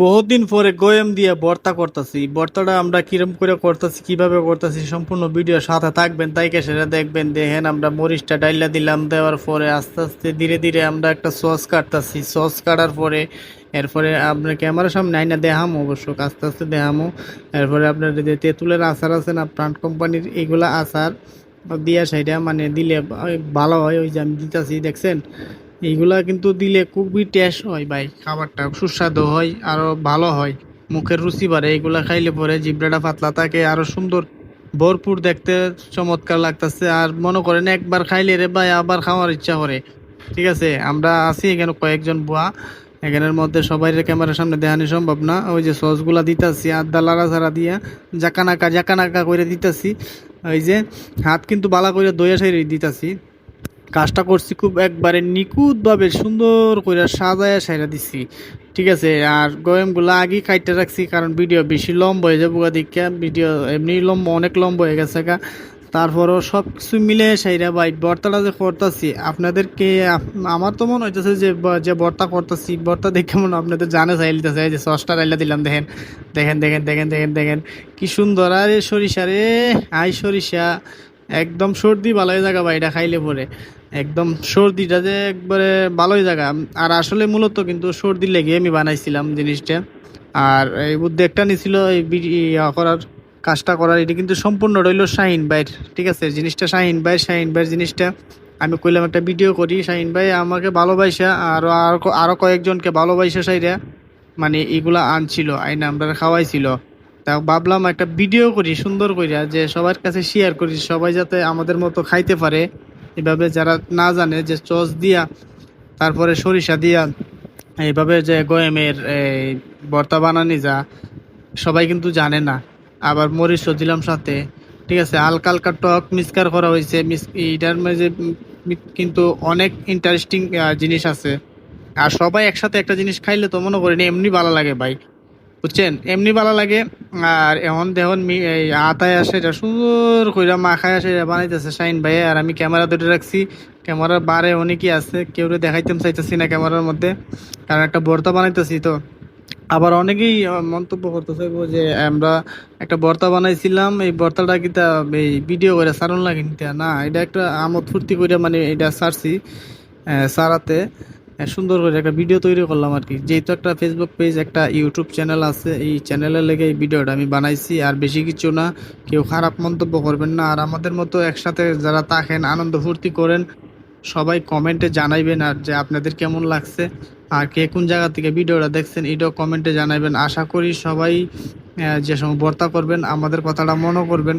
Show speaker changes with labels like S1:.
S1: বহুদিন পরে গোয়েম দিয়ে ভর্তা করতেছি। ভর্তাটা আমরা কিরম করে করতেছি, কীভাবে করতেছি, সম্পূর্ণ ভিডিও সাথে থাকবেন তাইকে সেটা দেখবেন, দেখেন আমরা মরিচটা ডাইলা দিলাম, দেওয়ার পরে আস্তে আস্তে ধীরে ধীরে আমরা একটা সস কাটতেছি। সস কাটার পরে এরপরে আপনার ক্যামেরার সামনে আইনা দেখামো অবশ্য, আস্তে আস্তে দেখামো। এরপরে আপনার যে তেঁতুলের আচার আছে না, প্রাণ কোম্পানির এইগুলা আচার দিয়া সাইডা মানে দিলে ভালো হয়, ওই যে আমি দিতেছি, দেখছেন? এইগুলা কিন্তু দিলে খুবই টেস্ট হয় ভাই। খাবারটা সুস্বাদু হয়, আরও ভালো হয়। মুখের রুচি বাড়ে এগুলা খাইলে পরে জিব্রাটা পাতলা থাকে, আরও সুন্দর, ভরপুর দেখতে চমৎকার লাগতেছে। আর মনে করেন একবার খাইলে রে ভাই, আবার খাওয়ার ইচ্ছা করে। ঠিক আছে, আমরা আছি এখানে কয়েকজন বুয়া। এখানের মধ্যে সবাই ক্যামেরার সামনে দেখানো সম্ভব না। ওই যে সসগুলা দিতাছি, আদা লাড়া ছাড়া দিয়া, জাকানাকা জাকানাকা করে দিতাছি। ওই যে হাত কিন্তু বালা করে দইয়া সাইরে দিতাছি। কাজটা করছি খুব একবারে নিখুঁতভাবে সুন্দর করে সাজায় সাইরা দিছি। ঠিক আছে, আর গয়েমগুলো আগেই কাইটে রাখছি, কারণ ভিডিও বেশি লম্বা হয়ে যাব দিকে ভিডিও এমনি লম্বা, অনেক লম্বা হয়ে গেছে গা। তারপরও সব কিছু মিলে সাইরা ভাই, বর্তাটা যে করতেছি, আপনাদেরকে আমার তো মনে হইতেছে যে যে বর্তা করতেছি, বর্তা দেখে মনে আপনাদের জানে চাইলিতেছে যে সসটা রাইলা দিলাম, দেখেন দেখেন দেখেন দেখেন দেখেন দেখেন, কি সুন্দর। আরে সরিষা রে আই সরিষা, একদম সর্দি ভালোই জায়গা ভাই, এটা খাইলে পরে। একদম সর্দিটা যে একবারে ভালোই জায়গা। আর আসলে মূলত কিন্তু সর্দি লেগে আমি বানাইছিলাম জিনিসটা। আর এই উদ্যোগটা নিছিল এই করার, কাজটা করার, এটা কিন্তু সম্পূর্ণ রইল শাহিন ভাইয়ের, ঠিক আছে? জিনিসটা শাহিন ভাই, শাহিন ভাইয়ের জিনিসটা। আমি কইলাম একটা ভিডিও করি, শাহিন ভাই আমাকে ভালোবাসা, আরও আরও ক- আরও কয়েকজনকে ভালোবাসা সাইরা মানে এগুলা আনছিল, আইনা আমরা খাওয়াইছিল। তা ভাবলাম একটা ভিডিও করি, সুন্দর কইরা, যে সবার কাছে শেয়ার করি, সবাই যাতে আমাদের মতো খাইতে পারে। এভাবে যারা না জানে যে চস দিয়া, তারপরে সরিষা দিয়া, এইভাবে যে গয়েমের, এই ভর্তা বানানি যা, সবাই কিন্তু জানে না। আবার মরিচও দিলাম সাথে, ঠিক আছে? হালকা হালকা টক মিসকার করা হয়েছে। মিস এইটার মাঝে কিন্তু অনেক ইন্টারেস্টিং জিনিস আছে। আর সবাই একসাথে একটা জিনিস খাইলে তো মনে করেন এমনি ভালো লাগে ভাই। বুঝছেন? এমনি ভালো লাগে। আর এখন দেখুন আতায় আসে এটা, সুন্দর কইরা মাখায় আসে, এটা বানাইতেছে শাইন ভাই। আর আমি ক্যামেরা ধরে রাখছি। ক্যামেরার বারে অনেকই আছে, কেউ দেখাইতে চাইতেছি না ক্যামেরার মধ্যে। কারণ একটা বর্তা বানাইতেছি তো। আবার অনেকেই মন্তব্য করতেছে গো যে, আমরা একটা বর্তা বানাইছিলাম, এই বর্তাটা কি তা, এই ভিডিও করে সারণ লাগে না, এটা একটা আমোদ ফুর্তি করে মানে এটা সারছি সারাতে। সুন্দর করে একটা ভিডিও তৈরি করলাম আর কি। যেহেতু একটা ফেসবুক পেজ একটা ইউটিউব চ্যানেল আছে, এই চ্যানেলের লেগে এই ভিডিওটা আমি বানাইছি। আর বেশি কিছু না, কেউ খারাপ মন্তব্য করবেন না। আর আমাদের মতো একসাথে যারা থাকেন, আনন্দ ফুর্তি করেন, সবাই কমেন্টে জানাইবেন আর যে আপনাদের কেমন লাগছে। আর কে কোন জায়গা থেকে ভিডিওটা দেখছেন, এটাও কমেন্টে জানাবেন আশা করি সবাই যে সময় বর্তা করবেন, আমাদের কথাটা মনে করবেন।